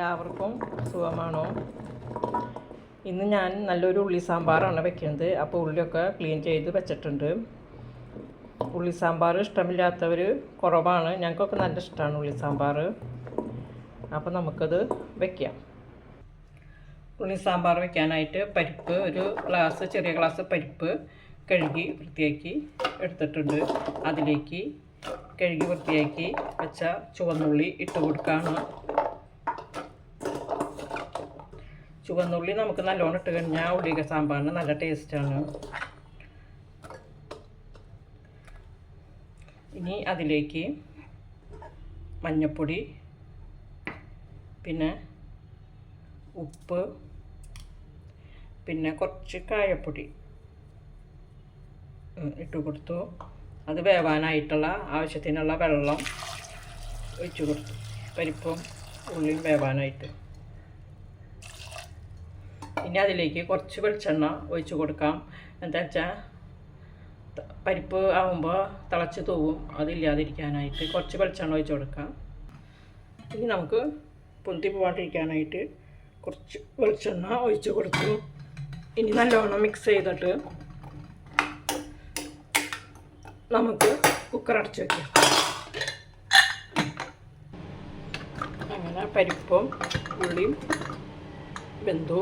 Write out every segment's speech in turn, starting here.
എല്ലാവർക്കും സുഖമാണോ? ഇന്ന് ഞാൻ നല്ലൊരു ഉള്ളി സാമ്പാറാണ് വെക്കുന്നത്. അപ്പോൾ ഉള്ളിയൊക്കെ ക്ലീൻ ചെയ്ത് വെച്ചിട്ടുണ്ട്. ഉള്ളി സാമ്പാർ ഇഷ്ടമില്ലാത്തവർ കുറവാണ്. ഞങ്ങൾക്കൊക്കെ നല്ല ഇഷ്ടമാണ് ഉള്ളി സാമ്പാർ. അപ്പോൾ നമുക്കത് വെക്കാം. ഉള്ളി സാമ്പാർ വെക്കാനായിട്ട് പരിപ്പ് ഒരു ഗ്ലാസ് ചെറിയ ഗ്ലാസ് പരിപ്പ് കഴുകി വൃത്തിയാക്കി എടുത്തിട്ടുണ്ട്. അതിലേക്ക് കഴുകി വൃത്തിയാക്കി വെച്ച ചുവന്നുള്ളി ഇട്ട് കൊടുക്കുകയാണ് ചുവന്നുള്ളി നമുക്ക് നല്ലോണം ഇട്ട് കഴിഞ്ഞാൽ ഉള്ളിക സാമ്പാറിന് നല്ല ടേസ്റ്റാണ് ഇനി അതിലേക്ക് മഞ്ഞപ്പൊടി പിന്നെ ഉപ്പ് പിന്നെ കുറച്ച് കായപ്പൊടി ഇട്ട് കൊടുത്തു. അത് വേവാനായിട്ടുള്ള ആവശ്യത്തിനുള്ള വെള്ളം ഒഴിച്ചു കൊടുത്തു. പരിപ്പും ഉള്ളിയും വേവാനായിട്ട്. ഇനി അതിലേക്ക് കുറച്ച് വെളിച്ചെണ്ണ ഒഴിച്ച് കൊടുക്കാം. എന്താ വെച്ചാൽ പരിപ്പ് ആകുമ്പോൾ തിളച്ച് തൂവും അതില്ലാതിരിക്കാനായിട്ട് കുറച്ച് വെളിച്ചെണ്ണ ഒഴിച്ച് കൊടുക്കാം. ഇനി നമുക്ക് പൊന്തി പോവാണ്ടിരിക്കാനായിട്ട് കുറച്ച് വെളിച്ചെണ്ണ ഒഴിച്ച് കൊടുത്തു. ഇനി നല്ലവണ്ണം മിക്സ് ചെയ്തിട്ട് നമുക്ക് കുക്കർ അടച്ച് വയ്ക്കാം അങ്ങനെ പരിപ്പും ഉള്ളിയും വെന്തു.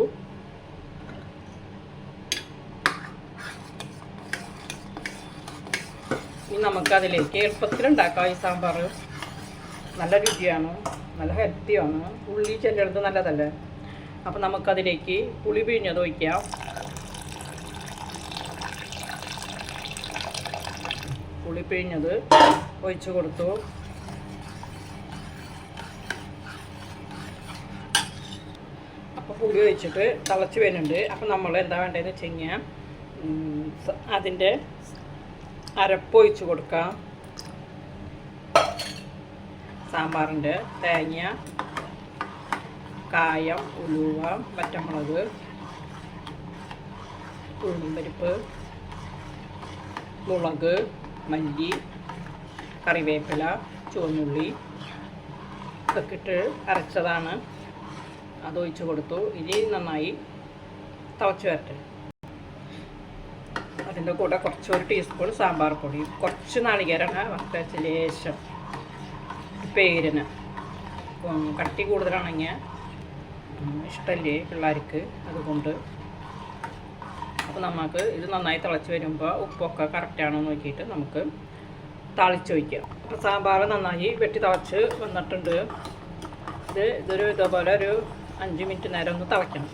ഇനി നമുക്കതിലേക്ക് എളുപ്പത്തിലുണ്ടാക്കാം. ഈ സാമ്പാർ നല്ല രുചിയാണ് നല്ല ഹെൽത്തിയാണ്. ഉള്ളി ചെല്ലെടുത്ത് നല്ലതല്ലേ? അപ്പം നമുക്കതിലേക്ക് പുളി പിഴിഞ്ഞത് ഒഴിക്കാം. പുളി പിഴിഞ്ഞത് ഒഴിച്ച് കൊടുത്തു. അപ്പോൾ പുളി ഒഴിച്ചിട്ട് തിളച്ച് വരുന്നുണ്ട്. അപ്പം നമ്മൾ എന്താ വേണ്ടതെന്ന് വെച്ച് കഴിഞ്ഞാൽ അതിന്റെ അരപ്പ് ഒഴിച്ച് കൊടുക്കാം. സാമ്പാറിന്റെ തേങ്ങ കായം ഉലുവ പറ്റമുളക് ഉഴുമ്പരിപ്പ് മുളക് മല്ലി കറിവേപ്പില ചുവന്നുള്ളി ഇതൊക്കെ ഇട്ട് അരച്ചതാണ്. അതൊഴിച്ച് കൊടുത്തു. ഇനി നന്നായി തിളച്ച് വരട്ടെ. അതിന്റെ കൂടെ കുറച്ച് ഒരു ടീസ്പൂൺ സാമ്പാർ പൊടി കുറച്ച് നാളികേരമാണ് വറുത്തച്ച ലേശം പേരിന് കട്ടി കൂടുതലാണെങ്കിൽ ഇഷ്ടമല്ലേ പിള്ളേർക്ക് അതുകൊണ്ട്. അപ്പോൾ നമുക്ക് ഇത് നന്നായി തിളച്ച് വരുമ്പോൾ ഉപ്പൊക്കെ കറക്റ്റാണോ നോക്കിയിട്ട് നമുക്ക് തളിച്ച് വയ്ക്കാം അപ്പോൾ സാമ്പാർ നന്നായി വെട്ടി തിളച്ച് വന്നിട്ടുണ്ട്. ഇത് ഇതൊരു ഇതേപോലെ ഒരു അഞ്ച് മിനിറ്റ് നേരം ഒന്ന് തിളയ്ക്കണം.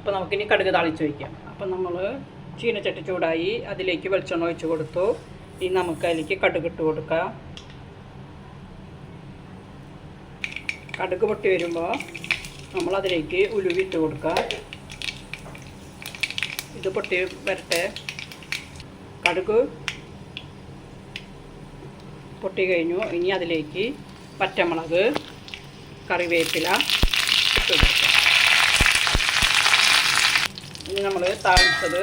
അപ്പോൾ നമുക്കിനി കടുക് താളിച്ച് വയ്ക്കാം അപ്പം നമ്മൾ ചീനച്ചട്ടി ചൂടായി അതിലേക്ക് വെളിച്ചെണ്ണ ഒഴിച്ച് കൊടുത്തു. ഇനി നമുക്ക് അതിലേക്ക് കടുക് ഇട്ട് കൊടുക്കാം. കടുക് പൊട്ടി വരുമ്പോൾ നമ്മളതിലേക്ക് ഉലുവിട്ട് കൊടുക്കാം. ഇത് പൊട്ടി വരട്ടെ. കടുക് പൊട്ടി കഴിഞ്ഞു. ഇനി അതിലേക്ക് പച്ചമുളക് കറിവേപ്പില ഇട്ട് ഇനി നമ്മൾ താളിച്ചത്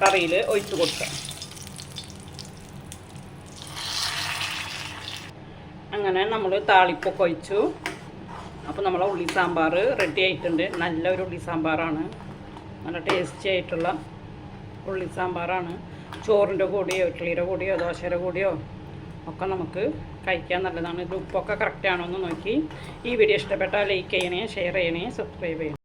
കറിയിൽ ഒഴിച്ച് കൊടുക്കാം. അങ്ങനെ നമ്മൾ താളിപ്പൊക്കെ ഒഴിച്ചു. അപ്പോൾ നമ്മളെ ഉള്ളി സാമ്പാർ റെഡി ആയിട്ടുണ്ട്. നല്ലൊരു ഉള്ളി സാമ്പാറാണ്. നല്ല ടേസ്റ്റി ആയിട്ടുള്ള ഉള്ളി സാമ്പാറാണ്. ചോറിന്റെ കൂടെയോ ഇഡ്ഡലിയുടെ കൂടെയോ ദോശയുടെ കൂടെയോ ഒക്കെ നമുക്ക് കഴിക്കാൻ നല്ലതാണ്. ഇത് ഉപ്പൊക്കെ കറക്റ്റ് ആണോ എന്ന് നോക്കി. ഈ വീഡിയോ ഇഷ്ടപ്പെട്ടാൽ ലൈക്ക് ചെയ്യണേ ഷെയർ ചെയ്യണേ സബ്സ്ക്രൈബ് ചെയ്യണേ.